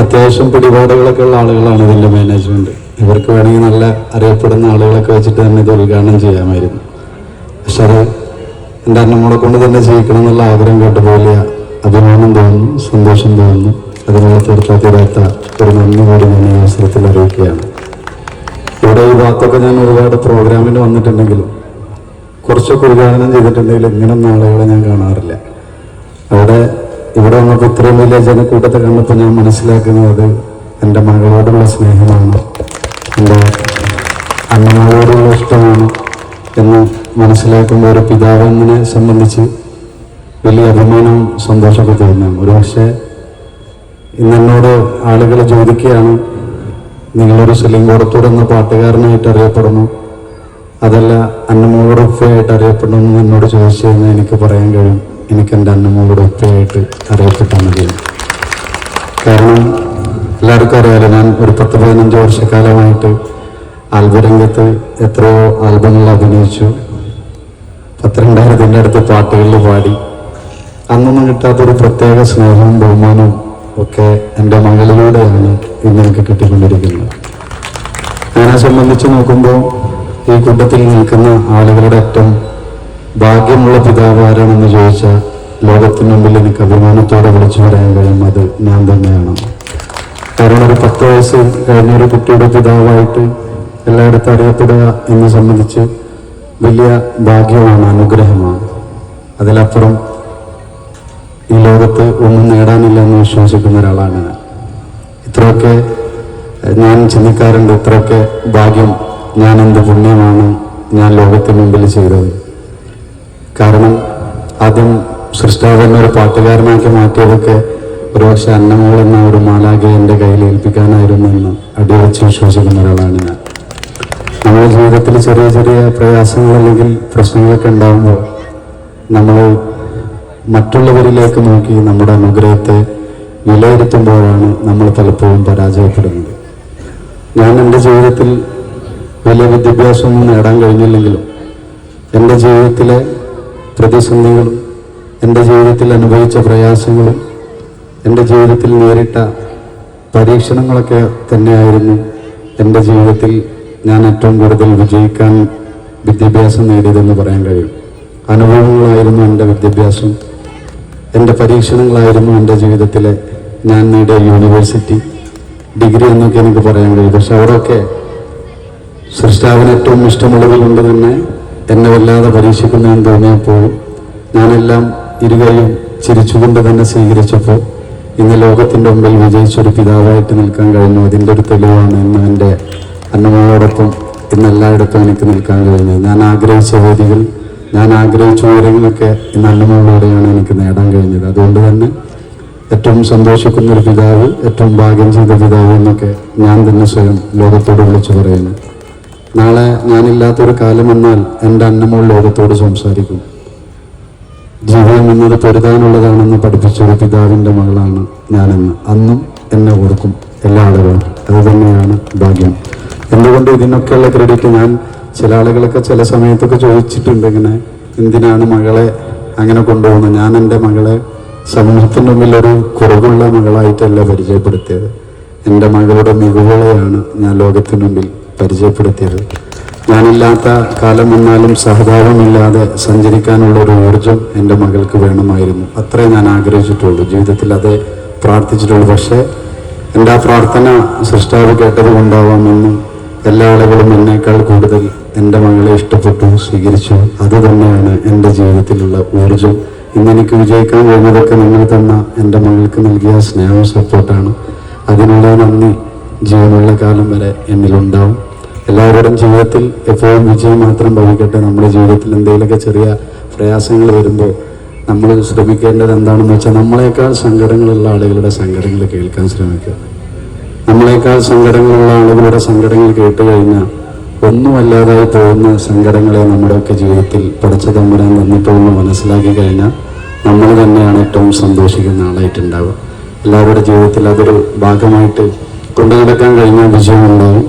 അത്യാവശ്യം പിടിപാടുകളൊക്കെ ഉള്ള ആളുകളാണ് ഇതിന്റെ മാനേജ്മെന്റ് ഇവർക്ക് വേണമെങ്കിൽ നല്ല അറിയപ്പെടുന്ന ആളുകളൊക്കെ വെച്ചിട്ട് തന്നെ ഇത് ഉദ്ഘാടനം ചെയ്യാമായിരുന്നു. പക്ഷെ അത് എന്റെ അന്നമ്മളെ കൊണ്ട് തന്നെ ചെയ്യിക്കണം എന്നുള്ള ആഗ്രഹം കേട്ടപ്പോൾ വലിയ അഭിമാനം തോന്നുന്നു സന്തോഷം തോന്നുന്നു. അതിനുള്ള തീർത്താ തീരാത്ത ഒരു നന്ദി കൂടി ഞാൻ ഈ അവസരത്തിൽ അറിയിക്കുകയാണ്. ഇവിടെ ഈ ഭാഗത്തൊക്കെ ഞാൻ ഒരുപാട് പ്രോഗ്രാമിന് വന്നിട്ടുണ്ടെങ്കിലും കുറച്ചൊക്കെ ഉദ്ഘാടനം ചെയ്തിട്ടുണ്ടെങ്കിലും ഇങ്ങനൊന്നും ആളുകളെ ഞാൻ കാണാറില്ല. അവിടെ ഇവിടെ വന്നപ്പോൾ ഇത്രയും വലിയ ജനക്കൂട്ടത്തെ കണ്ടപ്പോൾ ഞാൻ മനസ്സിലാക്കുന്നത് എന്റെ മകളോടുള്ള സ്നേഹമാണ്. എന്റെ അമ്മമാരോടുള്ള ഇഷ്ടമാണ് എന്ന് മനസ്സിലാക്കുമ്പോൾ ഒരു പിതാവിനെ സംബന്ധിച്ച് വലിയ അഭിമാനവും സന്തോഷമൊക്കെ തോന്നുന്നു. ഒരു പക്ഷേ ഇന്ന് എന്നോട് ആളുകൾ ചോദിക്കുകയാണ് നിങ്ങളൊരു സെലിങ്കോടത്തൂർ എന്ന പാട്ടുകാരനായിട്ട് അറിയപ്പെടുന്നു അതല്ല അന്നമ്മയോടൊപ്പമായിട്ട് ഉപ്പയായിട്ട് അറിയപ്പെടുന്നു എന്ന് എന്നോട് ചോദിച്ചു കഴിഞ്ഞാൽ എനിക്ക് പറയാൻ കഴിയും. എനിക്ക് എന്റെ അന്നമോളുടെ ഒറ്റയായിട്ട് അറിയപ്പെട്ടാൽ മതി. കാരണം എല്ലാവർക്കും അറിയാലോ ഞാൻ ഒരു പത്ത് പതിനഞ്ച് വർഷക്കാലമായിട്ട് ആൽബരംഗത്ത് എത്രയോ ആൽബങ്ങൾ അഭിനയിച്ചു. പത്തിരണ്ടായിരത്തിന്റെ അടുത്ത് പാട്ടുകളിൽ പാടി. അന്നൊന്നും കിട്ടാത്തൊരു പ്രത്യേക സ്നേഹവും ബഹുമാനവും ഒക്കെ എന്റെ മകളിലൂടെയാണ് ഇന്ന് എനിക്ക് കിട്ടിക്കൊണ്ടിരിക്കുന്നത്. അതിനെ സംബന്ധിച്ച് നോക്കുമ്പോൾ ഈ കൂട്ടത്തിൽ നിൽക്കുന്ന ആളുകളുടെ ഏറ്റവും ഭാഗ്യമുള്ള പിതാവ് ആരാണെന്ന് ചോദിച്ചാൽ ലോകത്തിന് മുമ്പിൽ എനിക്ക് അഭിമാനത്തോടെ വിളിച്ചു പറയാൻ കഴിയും. അത് ഞാൻ തന്നെയാണ്. കാരണം ഒരു പത്ത് വയസ്സ് കഴിഞ്ഞ ഒരു കുട്ടിയുടെ പിതാവായിട്ട് എല്ലായിടത്തും അറിയപ്പെടുക എന്നെ സംബന്ധിച്ച് വലിയ ഭാഗ്യമാണ് അനുഗ്രഹമാണ്. അതിലപ്പുറം ഈ ലോകത്ത് ഒന്നും നേടാനില്ല എന്ന് വിശ്വസിക്കുന്ന ഒരാളാണ് ഞാൻ. ഇത്രയൊക്കെ ഞാൻ ചിന്തിക്കാറുണ്ട് ഇത്രയൊക്കെ ഭാഗ്യം ഞാൻ എന്ത് പുണ്യമാണ് ഞാൻ ലോകത്തിന് മുമ്പിൽ ചെയ്തത്. കാരണം ആദ്യം സൃഷ്ടാവെന്നെ ഒരു പാട്ടുകാരനാക്കി മാറ്റിയതൊക്കെ ഒരുപക്ഷെ അന്നമോൾ എന്ന ഒരു മാലാഖയെ എന്റെ കയ്യിൽ ഏൽപ്പിക്കാനായിരുന്നു എന്ന് അടിയറച്ച് വിശ്വസിക്കുന്ന ഒരാളാണ് ഞാൻ. നമ്മുടെ ജീവിതത്തിൽ ചെറിയ ചെറിയ പ്രയാസങ്ങൾ അല്ലെങ്കിൽ പ്രശ്നങ്ങളൊക്കെ ഉണ്ടാകുമ്പോൾ നമ്മൾ മറ്റുള്ളവരിലേക്ക് നോക്കി നമ്മുടെ അനുഗ്രഹത്തെ വിലയിരുത്തുമ്പോഴാണ് നമ്മൾ പലപ്പോഴും പരാജയപ്പെടുന്നത്. ഞാൻ എന്റെ ജീവിതത്തിൽ വലിയ വിദ്യാഭ്യാസമൊന്നും നേടാൻ കഴിഞ്ഞില്ലെങ്കിലും എന്റെ ജീവിതത്തിലെ പ്രതിസന്ധികളും എന്റെ ജീവിതത്തിൽ അനുഭവിച്ച പ്രയാസങ്ങളും എന്റെ ജീവിതത്തിൽ നേരിട്ട പരീക്ഷണങ്ങളൊക്കെ തന്നെയായിരുന്നു എന്റെ ജീവിതത്തിൽ ഞാൻ ഏറ്റവും കൂടുതൽ വിജയിക്കാൻ വിദ്യാഭ്യാസം നേടിയതെന്ന് പറയാൻ കഴിയും. അനുഭവങ്ങളായിരുന്നു എന്റെ വിദ്യാഭ്യാസം. എന്റെ പരീക്ഷണങ്ങളായിരുന്നു എന്റെ ജീവിതത്തിലെ ഞാൻ നേടിയ യൂണിവേഴ്സിറ്റി ഡിഗ്രി എന്നൊക്കെ എനിക്ക് പറയാൻ കഴിയും. പക്ഷെ അവിടെയൊക്കെ സൃഷ്ടാവിന് ഏറ്റവും ഇഷ്ടമുള്ളത് കൊണ്ട് തന്നെ എന്നെ വല്ലാതെ പരീക്ഷിക്കുന്നതെന്ന് തോന്നിയപ്പോൾ ഞാനെല്ലാം ഇരുകയും ചിരിച്ചുകൊണ്ട് തന്നെ സ്വീകരിച്ചപ്പോൾ ഇന്ന് ലോകത്തിന്റെ മുമ്പിൽ വിജയിച്ചൊരു പിതാവായിട്ട് നിൽക്കാൻ കഴിഞ്ഞു. അതിന്റെ ഒരു തെളിവാണ് ഇന്ന് എന്റെ അന്നമ്മയോടൊപ്പം ഇന്ന് എല്ലായിടത്തും എനിക്ക് നിൽക്കാൻ കഴിഞ്ഞത്. ഞാൻ ആഗ്രഹിച്ച വേദികൾ ഞാൻ ആഗ്രഹിച്ച ഉയരങ്ങളൊക്കെ ഇന്ന് അന്നമ്മയിലൂടെയാണ് എനിക്ക് നേടാൻ കഴിഞ്ഞത്. അതുകൊണ്ട് തന്നെ ഏറ്റവും സന്തോഷിക്കുന്ന ഒരു പിതാവ് ഏറ്റവും ഭാഗ്യം ചെയ്ത പിതാവ് എന്നൊക്കെ ഞാൻ തന്നെ സ്വയം ലോകത്തോട് വിളിച്ചു പറയുന്നു. നാളെ ഞാനില്ലാത്തൊരു കാലം എന്നാൽ എന്റെ അന്നമോൾ ലോകത്തോട് സംസാരിക്കും. ജീവിതം എന്നത് പൊരുതാനുള്ളതാണെന്ന് പഠിപ്പിച്ച ഒരു പിതാവിന്റെ മകളാണ് ഞാനെന്ന്. അന്നും എന്നെ ഓർക്കും. എല്ലാ ആളുകളും. അത് തന്നെയാണ് ഭാഗ്യം. എന്തുകൊണ്ട് ഇതിനൊക്കെയുള്ള ക്രെഡിറ്റ്? ഞാൻ ചില ആളുകളൊക്കെ ചില സമയത്തൊക്കെ ചോദിച്ചിട്ടുണ്ട് ഇങ്ങനെ എന്തിനാണ് മകളെ അങ്ങനെ കൊണ്ടുപോകുന്നത്? ഞാൻ എന്റെ മകളെ സമൂഹത്തിന്റെ മുമ്പിൽ ഒരു കുറവുള്ള മകളായിട്ടല്ല പരിചയപ്പെടുത്തിയത്. എന്റെ മകളുടെ മികവുകളെയാണ് ഞാൻ ലോകത്തിന് മുമ്പിൽ പരിചയപ്പെടുത്തിയത്. ഞാനില്ലാത്ത കാലം വന്നാലും സഹതാപമില്ലാതെ സഞ്ചരിക്കാനുള്ള ഒരു ഊർജം എന്റെ മകൾക്ക് വേണമായിരുന്നു. അത്രേ ഞാൻ ആഗ്രഹിച്ചിട്ടുള്ളൂ. ജീവിതത്തിൽ അതേ പ്രാർത്ഥിച്ചിട്ടുള്ളൂ. പക്ഷേ എന്റെ ആ പ്രാർത്ഥന സൃഷ്ടാവ് കേട്ടത് കൊണ്ടാവാമെന്നും എല്ലാ ആളുകളും എന്നേക്കാൾ കൂടുതൽ എന്റെ മകളെ ഇഷ്ടപ്പെട്ടു സ്വീകരിച്ചു. അത് തന്നെയാണ് എന്റെ ജീവിതത്തിലുള്ള ഊർജം ഇന്ന് എനിക്ക് വിജയിക്കാൻ കഴിഞ്ഞതൊക്കെ നിങ്ങൾ തന്ന എന്റെ മകൾക്ക് നൽകിയ സ്നേഹവും സപ്പോർട്ടാണ്. അതിനുള്ള നന്ദി. ജീവനുള്ള കാലം വരെ എന്നിലുണ്ടാവും. എല്ലാവരുടെയും ജീവിതത്തിൽ എപ്പോഴും വിജയം മാത്രം ഭവിക്കട്ടെ നമ്മുടെ ജീവിതത്തിൽ എന്തെങ്കിലുമൊക്കെ ചെറിയ പ്രയാസങ്ങൾ വരുമ്പോൾ നമ്മൾ ശ്രമിക്കേണ്ടത് എന്താണെന്ന് വെച്ചാൽ നമ്മളെക്കാൾ സങ്കടങ്ങളുള്ള ആളുകളുടെ സങ്കടങ്ങൾ കേൾക്കാൻ ശ്രമിക്കുക. നമ്മളെക്കാൾ സങ്കടങ്ങളുള്ള ആളുകളുടെ സങ്കടങ്ങൾ കേട്ട് കഴിഞ്ഞാൽ ഒന്നുമല്ലാതായി തോന്നുന്ന സങ്കടങ്ങളെ നമ്മുടെയൊക്കെ ജീവിതത്തിൽ പഠിച്ച തമ്പുരാൻ തന്നിട്ടുമെന്ന് മനസ്സിലാക്കി കഴിഞ്ഞാൽ നമ്മൾ തന്നെയാണ് ഏറ്റവും സന്തോഷിക്കുന്ന ആളായിട്ടുണ്ടാവുക. എല്ലാവരുടെ ജീവിതത്തിൽ അതൊരു ഭാഗമായിട്ട് കൊണ്ടു നടക്കാൻ കഴിഞ്ഞാൽ വിജയം ഉണ്ടാവും